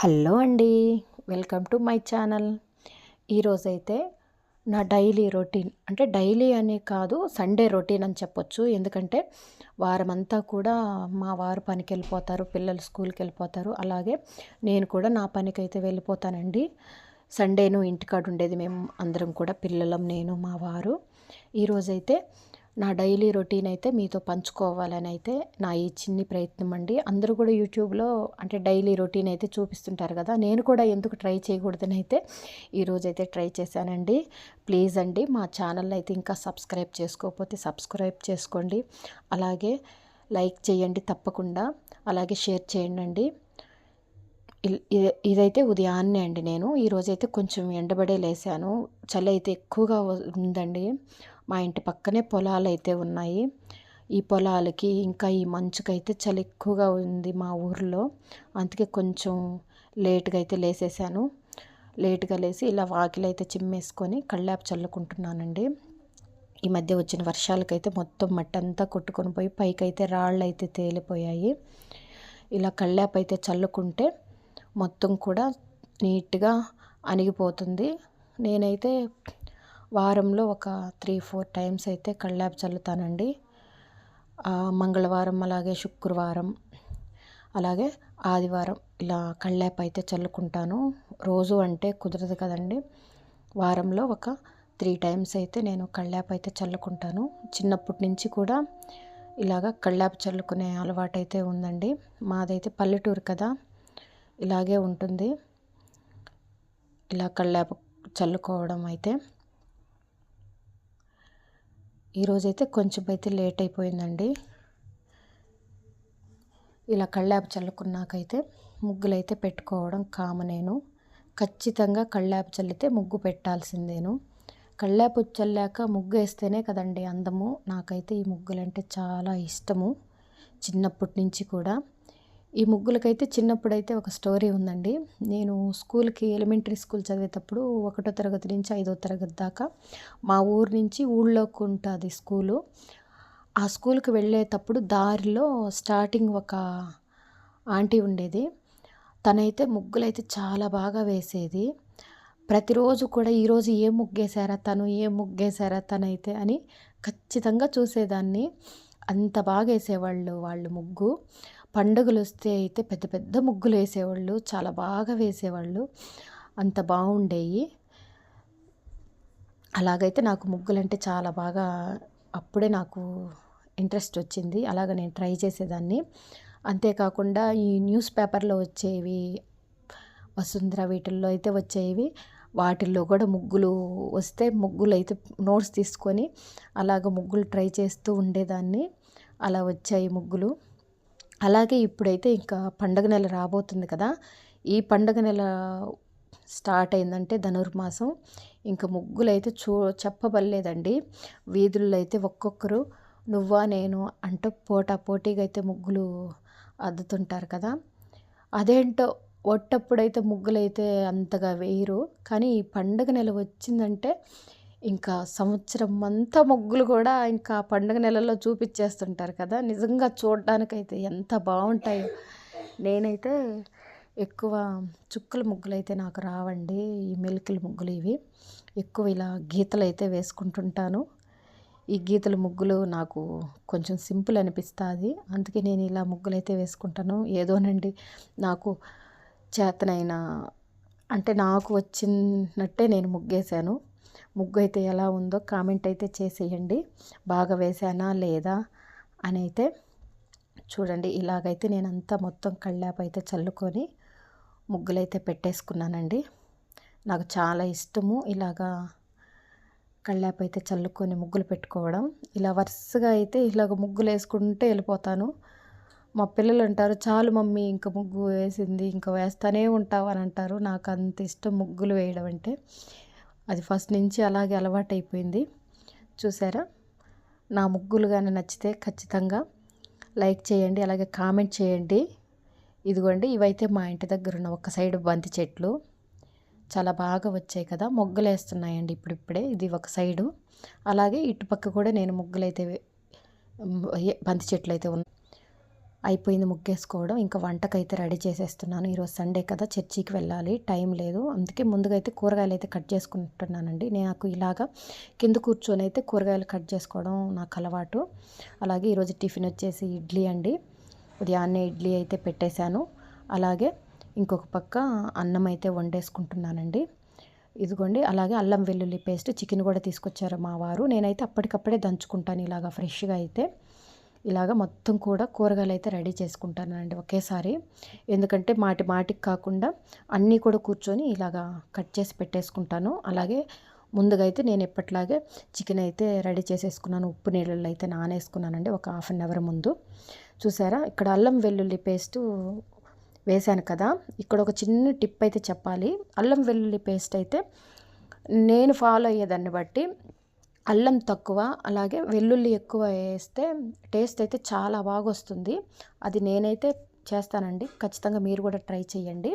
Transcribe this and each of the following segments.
Hello అండి welcome to my channel. ఈరోజైతే నా డైలీ రొటీన్ అంటే డైలీ అనే కాదు సండే రొటీన్ అని చెప్పొచ్చు. ఎందుకంటే వారం అంతా కూడా మా వారు పనికి వెళ్ళిపోతారు పిల్లలు స్కూల్కి వెళ్ళిపోతారు అలాగే నేను కూడా నా పనికి అయితే వెళ్ళిపోతానండి. సండేను ఇంటికాడ ఉండేది మేము అందరం కూడా పిల్లలం నేను మా వారు. ఈరోజైతే నా డైలీ రొటీన్ అయితే మీతో పంచుకోవాలని అయితే నా ఈ చిన్ని ప్రయత్నం అండి. అందరూ కూడా యూట్యూబ్లో అంటే డైలీ రొటీన్ అయితే చూపిస్తుంటారు కదా నేను కూడా ఎందుకు ట్రై చేయకూడదని అయితే ఈరోజైతే ట్రై చేశానండి. ప్లీజ్ అండి మా ఛానల్ అయితే ఇంకా సబ్స్క్రైబ్ చేసుకోకపోతే సబ్స్క్రైబ్ చేసుకోండి. అలాగే లైక్ చేయండి తప్పకుండా. అలాగే షేర్ చేయండి ఇదైతే ఉదయాన్నే అండి నేను. ఈరోజైతే కొంచెం ఎండబడే లేసాను. చలి అయితే ఎక్కువగా ఉందండి. మా ఇంటి పక్కనే పొలాలు అయితే ఉన్నాయి. ఈ పొలాలకి ఇంకా ఈ మంచుకైతే చలి ఎక్కువగా ఉంది మా ఊర్లో. అందుకే కొంచెం లేట్గా అయితే లేసేసాను. లేట్గా లేసి ఇలా వాకిలు అయితే చిమ్మేసుకొని కళ్ళాపు చల్లుకుంటున్నానండి. ఈ మధ్య వచ్చిన వర్షాలకైతే మొత్తం మట్టి అంతా కొట్టుకొని పోయి పైకి అయితే రాళ్ళు అయితే తేలిపోయాయి. ఇలా కళ్ళాపు అయితే చల్లుకుంటే మొత్తం కూడా నీట్గా అణిగిపోతుంది. నేనైతే వారంలో ఒక త్రీ ఫోర్ టైమ్స్ అయితే కళ్ళాపు చల్లుతానండి. మంగళవారం అలాగే శుక్రవారం అలాగే ఆదివారం ఇలా కళ్ళాపు అయితే చల్లుకుంటాను. రోజు అంటే కుదరదు కదండి. వారంలో ఒక త్రీ టైమ్స్ అయితే నేను కళ్ళాపు అయితే చల్లుకుంటాను. చిన్నప్పటి నుంచి కూడా ఇలాగ కళ్ళాపు చల్లుకునే అలవాటు అయితే ఉందండి. మాదైతే పల్లెటూరు కదా ఇలాగే ఉంటుంది. ఇలా కళ్ళాపు చల్లుకోవడం అయితే ఈరోజైతే కొంచెం అయితే లేట్ అయిపోయిందండి. ఇలా కళ్ళాపు చల్లుకున్నాకైతే ముగ్గులైతే పెట్టుకోవడం కామనేను ఖచ్చితంగా కళ్ళాపు చల్లితే ముగ్గు పెట్టాల్సిందేను. కళ్ళాపు చల్లాక ముగ్గు వేస్తేనే కదండి అందము. నాకైతే ఈ ముగ్గులంటే చాలా ఇష్టము. చిన్నప్పటి నుంచి కూడా. ఈ ముగ్గులకైతే చిన్నప్పుడైతే ఒక స్టోరీ ఉందండి. నేను స్కూల్కి ఎలిమెంటరీ స్కూల్ చదివేటప్పుడు ఒకటో తరగతి నుంచి ఐదో తరగతి దాకా మా ఊరు నుంచి ఊళ్ళోకి ఉంటుంది స్కూలు. ఆ స్కూల్కి వెళ్ళేటప్పుడు దారిలో స్టార్టింగ్ ఒక ఆంటీ ఉండేది. తనైతే ముగ్గులైతే చాలా బాగా వేసేది. ప్రతిరోజు కూడా ఈరోజు ఏ ముగ్గేశారా తను ఏ ముగ్గేశారా తనైతే అని ఖచ్చితంగా చూసేదాన్ని. అంత బాగా వేసేవాళ్ళు వాళ్ళు ముగ్గు. పండుగలు వస్తే అయితే పెద్ద పెద్ద ముగ్గులు వేసేవాళ్ళు చాలా బాగా వేసేవాళ్ళు. అంత బాగుండేవి అలాగైతే నాకు ముగ్గులు అంటే చాలా బాగా అప్పుడే నాకు ఇంట్రెస్ట్ వచ్చింది. అలాగ నేను ట్రై చేసేదాన్ని. అంతేకాకుండా ఈ న్యూస్ పేపర్లో వచ్చేవి వసుంధర వీటిల్లో అయితే వచ్చేవి. వాటిల్లో కూడా ముగ్గులు వస్తే ముగ్గులు అయితే నోట్స్ తీసుకొని అలాగ ముగ్గులు ట్రై చేస్తూ ఉండేదాన్ని. అలా వచ్చాయి ముగ్గులు. అలాగే ఇప్పుడైతే ఇంకా పండగ నెల రాబోతుంది కదా. ఈ పండగ నెల స్టార్ట్ అయిందంటే ధనుర్మాసం. ఇంకా ముగ్గులు అయితే చూ చెప్పబడలేదండి. వీధుల్లో అయితే ఒక్కొక్కరు నువ్వా నేను అంటూ పోటా పోటీగా అయితే ముగ్గులు అద్దుతుంటారు కదా. అదేంటో ఒట్టప్పుడైతే ముగ్గులైతే అంతగా వేయరు. కానీ ఈ పండుగ నెల వచ్చిందంటే ఇంకా సంవత్సరం అంతా ముగ్గులు కూడా ఇంకా పండుగ నెలల్లో చూపించేస్తుంటారు కదా. నిజంగా చూడడానికైతే ఎంత బాగుంటాయో నేనైతే ఎక్కువ చుక్కల ముగ్గులు అయితే నాకు రావండి. ఈ మెలికల ముగ్గులు ఇవి. ఎక్కువ ఇలా గీతలు అయితే వేసుకుంటుంటాను. ఈ గీతల ముగ్గులు నాకు కొంచెం సింపుల్ అనిపిస్తుంది. అందుకే నేను ఇలా ముగ్గులు అయితే వేసుకుంటాను. ఏదోనండి నాకు చేతనైన అంటే నాకు వచ్చినట్టే నేను ముగ్గేశాను. ముగ్గు అయితే ఎలా ఉందో కామెంట్ అయితే చేసేయండి. బాగా వేసానా లేదా అని అయితే చూడండి. ఇలాగైతే నేను అంతా మొత్తం కళ్ళాపు అయితే చల్లుకొని ముగ్గులైతే పెట్టేసుకున్నానండి. నాకు చాలా ఇష్టము ఇలాగా కళ్ళాపు అయితే చల్లుకొని ముగ్గులు పెట్టుకోవడం. ఇలా వరుసగా అయితే ఇలాగ ముగ్గులు వేసుకుంటే వెళ్ళిపోతాను. మా పిల్లలు అంటారు చాలు మమ్మీ ఇంకా ముగ్గు వేసింది ఇంకా వేస్తూనే ఉంటావు అని అంటారు. నాకు అంత ఇష్టం ముగ్గులు వేయడం అంటే. అది ఫస్ట్ నుంచి అలాగే అలవాటు అయిపోయింది చూసారా? నా ముగ్గులు కానీ నచ్చితే ఖచ్చితంగా లైక్ చేయండి అలాగే కామెంట్ చేయండి. ఇదిగోండి ఇవైతే మా ఇంటి దగ్గర ఉన్న ఒక సైడ్ బంతి చెట్లు. చాలా బాగా వచ్చాయి కదా? మొగ్గలు వేస్తున్నాయండి ఇప్పుడిప్పుడే ఇది ఒక సైడు. అలాగే ఇటుపక్క కూడా నేను ముగ్గులైతే బంతి చెట్లు అయితే ఉన్నాయి అయిపోయింది ముగ్గేసుకోవడం. ఇంకా వంటకైతే రెడీ చేసేస్తున్నాను. ఈరోజు సండే కదా చర్చికి వెళ్ళాలి. టైం లేదు. అందుకే ముందుగా అయితే కూరగాయలు అయితే కట్ చేసుకుంటున్నానండి. నాకు ఇలాగా కింద కూర్చొని అయితే కూరగాయలు కట్ చేసుకోవడం నాకు అలవాటు. అలాగే ఈరోజు టిఫిన్ వచ్చేసి ఇడ్లీ అండి. ఉదయాన్నే ఇడ్లీ అయితే పెట్టేశాను. అలాగే ఇంకొక పక్క అన్నం అయితే వండేసుకుంటున్నానండి. ఇదిగోండి అలాగే అల్లం వెల్లుల్లి పేస్ట్ చికెన్ కూడా తీసుకొచ్చారు మా వారు. నేనైతే అప్పటికప్పుడే దంచుకుంటాను ఇలాగా ఫ్రెష్గా అయితే. ఇలాగ మొత్తం కూడా కూరగాయలు అయితే రెడీ చేసుకుంటానండి ఒకేసారి. ఎందుకంటే మాటి మాటికి కాకుండా అన్నీ కూడా కూర్చొని ఇలాగా కట్ చేసి పెట్టేసుకుంటాను. అలాగే ముందుగా అయితే నేను ఎప్పట్లాగే చికెన్ అయితే రెడీ చేసేసుకున్నాను. ఉప్పు నీళ్ళల్లో అయితే నానేసుకున్నానండి ఒక హాఫ్ అన్ అవర్ ముందు. చూసారా? ఇక్కడ అల్లం వెల్లుల్లి పేస్టు వేశాను కదా? ఇక్కడ ఒక చిన్న టిప్ అయితే చెప్పాలి. అల్లం వెల్లుల్లి పేస్ట్ అయితే నేను ఫాలో అయ్యేదాన్ని బట్టి అల్లం తక్కువ అలాగే వెల్లుల్లి ఎక్కువ వేస్తే టేస్ట్ అయితే చాలా బాగా వస్తుంది అది నేనైతే చేస్తానండి. ఖచ్చితంగా మీరు కూడా ట్రై చేయండి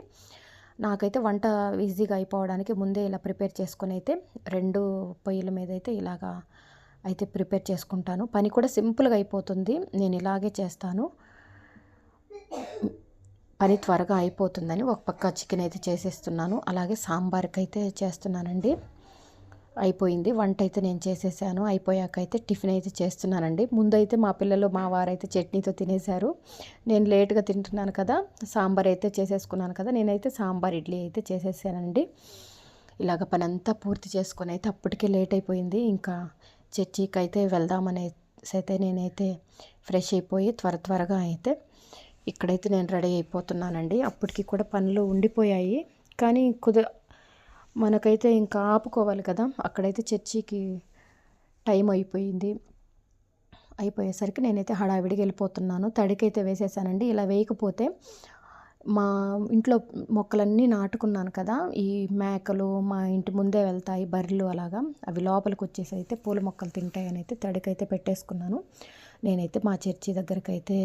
నాకైతే వంట ఈజీగా అయిపోవడానికి ముందే ఇలా ప్రిపేర్ చేసుకొని అయితే రెండు పొయ్యిల మీద అయితే ఇలాగా అయితే ప్రిపేర్ చేసుకుంటాను. పని కూడా సింపుల్గా అయిపోతుంది. నేను ఇలాగే చేస్తాను. పని త్వరగా అయిపోతుందని ఒక పక్క చికెన్ అయితే చేసేస్తున్నాను. అలాగే సాంబార్కి అయితే చేస్తున్నానండి. అయిపోయింది. వంట అయితే నేను చేసేసాను. అయిపోయాక అయితే టిఫిన్ అయితే చేస్తున్నానండి. ముందైతే మా పిల్లలు మా వారైతే చట్నీతో తినేశారు. నేను లేట్గా తింటున్నాను కదా సాంబార్ అయితే చేసేసుకున్నాను కదా నేనైతే సాంబార్ ఇడ్లీ అయితే చేసేసానండి. ఇలాగ పని అంతా పూర్తి చేసుకొని అయితే అప్పటికే లేట్ అయిపోయింది. ఇంకా చర్చికి అయితే వెళ్దామనేసి అయితే నేనైతే ఫ్రెష్ అయిపోయి త్వర త్వరగా అయితే ఇక్కడైతే నేను రెడీ అయిపోతున్నానండి. అప్పటికి కూడా పనులు ఉండిపోయాయి. కానీ కుద మనకైతే ఇంకా ఆపుకోవాలి కదా. అక్కడైతే చర్చికి టైం అయిపోయింది. అయిపోయేసరికి నేనైతే హడావిడికి వెళ్ళిపోతున్నాను. తడికైతే వేసేసానండి. ఇలా వేయకపోతే మా ఇంట్లో మొక్కలన్నీ నాటుకున్నాను కదా. ఈ మేకలు మా ఇంటి ముందే వెళ్తాయి బర్రెలు అలాగా. అవి లోపలికి వచ్చేసి అయితే పూల మొక్కలు తింటాయని అయితే తడికైతే పెట్టేసుకున్నాను. నేనైతే మా చర్చి దగ్గరికి అయితే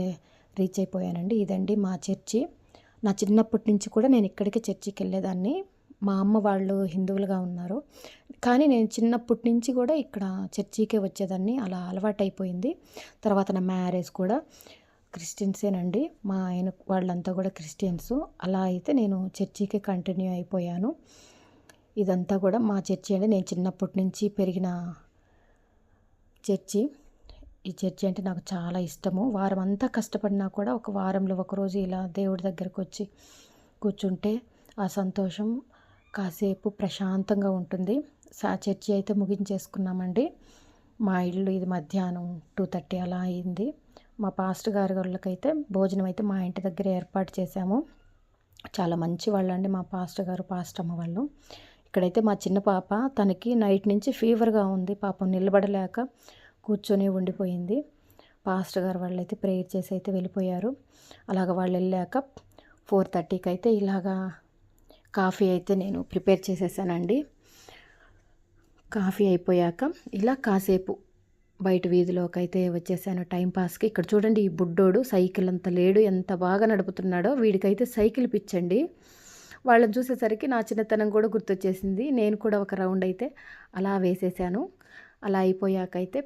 రీచ్ అయిపోయానండి. ఇదండి మా చర్చి. నా చిన్నప్పటి నుంచి కూడా నేను ఇక్కడికే చర్చికి వెళ్ళేదాన్ని. మా అమ్మ వాళ్ళు హిందువులుగా ఉన్నారు. కానీ నేను చిన్నప్పటి నుంచి కూడా ఇక్కడ చర్చికే వచ్చేదాన్ని అలా అలవాటైపోయింది. తర్వాత నా మ్యారేజ్ కూడా క్రిస్టియన్సేనండి. మా ఆయన వాళ్ళంతా కూడా క్రిస్టియన్స్. అలా అయితే నేను చర్చికే కంటిన్యూ అయిపోయాను. ఇదంతా కూడా మా చర్చి అండి. నేను చిన్నప్పటి నుంచి పెరిగిన చర్చి. ఈ చర్చి అంటే నాకు చాలా ఇష్టము. వారం అంతా కష్టపడినా కూడా ఒక వారంలో ఒకరోజు ఇలా దేవుడి దగ్గరకు వచ్చి కూర్చుంటే ఆ సంతోషం కాసేపు ప్రశాంతంగా ఉంటుంది. సా చర్చి అయితే ముగించేసుకున్నామండి. మా ఇల్లు ఇది మధ్యాహ్నం టూ థర్టీ అలా అయింది. మా పాస్టర్ గారి వాళ్ళకైతే భోజనం అయితే మా ఇంటి దగ్గర ఏర్పాటు చేశాము. చాలా మంచి వాళ్ళండి మా పాస్టర్ గారు పాస్టర్ అమ్మ వాళ్ళు. ఇక్కడైతే మా చిన్న పాప తనకి నైట్ నుంచి ఫీవర్గా ఉంది. పాపం నిలబడలేక కూర్చొని ఉండిపోయింది. పాస్టర్ గారు వాళ్ళు అయితే ప్రేయర్ చేసి అయితే వెళ్ళిపోయారు. అలాగ వాళ్ళు వెళ్ళాక ఫోర్ థర్టీకి అయితే ఇలాగా కాఫీ అయితే నేను ప్రిపేర్ చేసేసానండి. కాఫీ అయిపోయాక ఇలా కాసేపు బయట వీధిలోకి అయితే వచ్చేసాను టైంపాస్కి ఇక్కడ చూడండి ఈ బుడ్డోడు సైకిల్ అంత లేడు ఎంత బాగా నడుపుతున్నాడో. వీడికైతే సైకిల్ పిచ్చండి. వాళ్ళని చూసేసరికి నా చిన్నతనం కూడా గుర్తొచ్చేసింది. నేను కూడా ఒక రౌండ్ అయితే అలా వేసేసాను. అలా అయిపోయాకైతే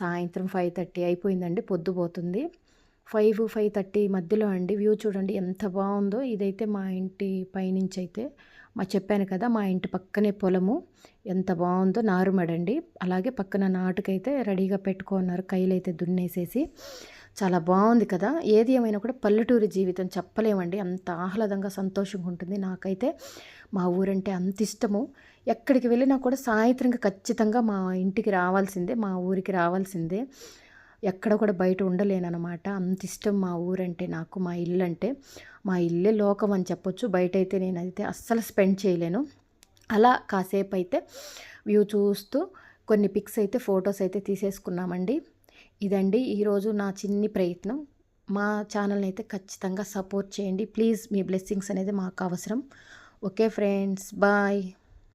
సాయంత్రం ఫైవ్ థర్టీ అయిపోయిందండి పొద్దుపోతుంది ఫైవ్ ఫైవ్ థర్టీ మధ్యలో అండి వ్యూ చూడండి ఎంత బాగుందో. ఇదైతే మా ఇంటి పైనుంచి అయితే మా చెప్పాను కదా మా ఇంటి పక్కనే పొలము. ఎంత బాగుందో నారుమడండి అలాగే పక్కన నాటుకైతే రెడీగా పెట్టుకున్నారు కైలైతే దున్నేసేసి. చాలా బాగుంది కదా. ఏది ఏమైనా కూడా పల్లెటూరి జీవితం చెప్పలేమండి. అంత ఆహ్లాదంగా సంతోషంగా ఉంటుంది. నాకైతే మా ఊరంటే అంత ఇష్టము. ఎక్కడికి వెళ్ళినా కూడా సాయంత్రంగా ఖచ్చితంగా మా ఇంటికి రావాల్సిందే మా ఊరికి రావాల్సిందే. ఎక్కడ కూడా బయట ఉండలేనమాట అంత ఇష్టం మా ఊరంటే నాకు మా ఇల్లు అంటే మా ఇల్లే లోకం అని చెప్పొచ్చు. బయట అయితే నేనైతే అస్సలు స్పెండ్ చేయలేను. అలా కాసేపు అయితే వ్యూ చూస్తూ కొన్ని పిక్స్ అయితే ఫొటోస్ అయితే తీసేసుకున్నామండి. ఇదండి ఈరోజు నా చిన్ని ప్రయత్నం. మా ఛానల్ని అయితే ఖచ్చితంగా సపోర్ట్ చేయండి. ప్లీజ్ మీ బ్లెస్సింగ్స్ అనేది మాకు అవసరం. Okay friends bye.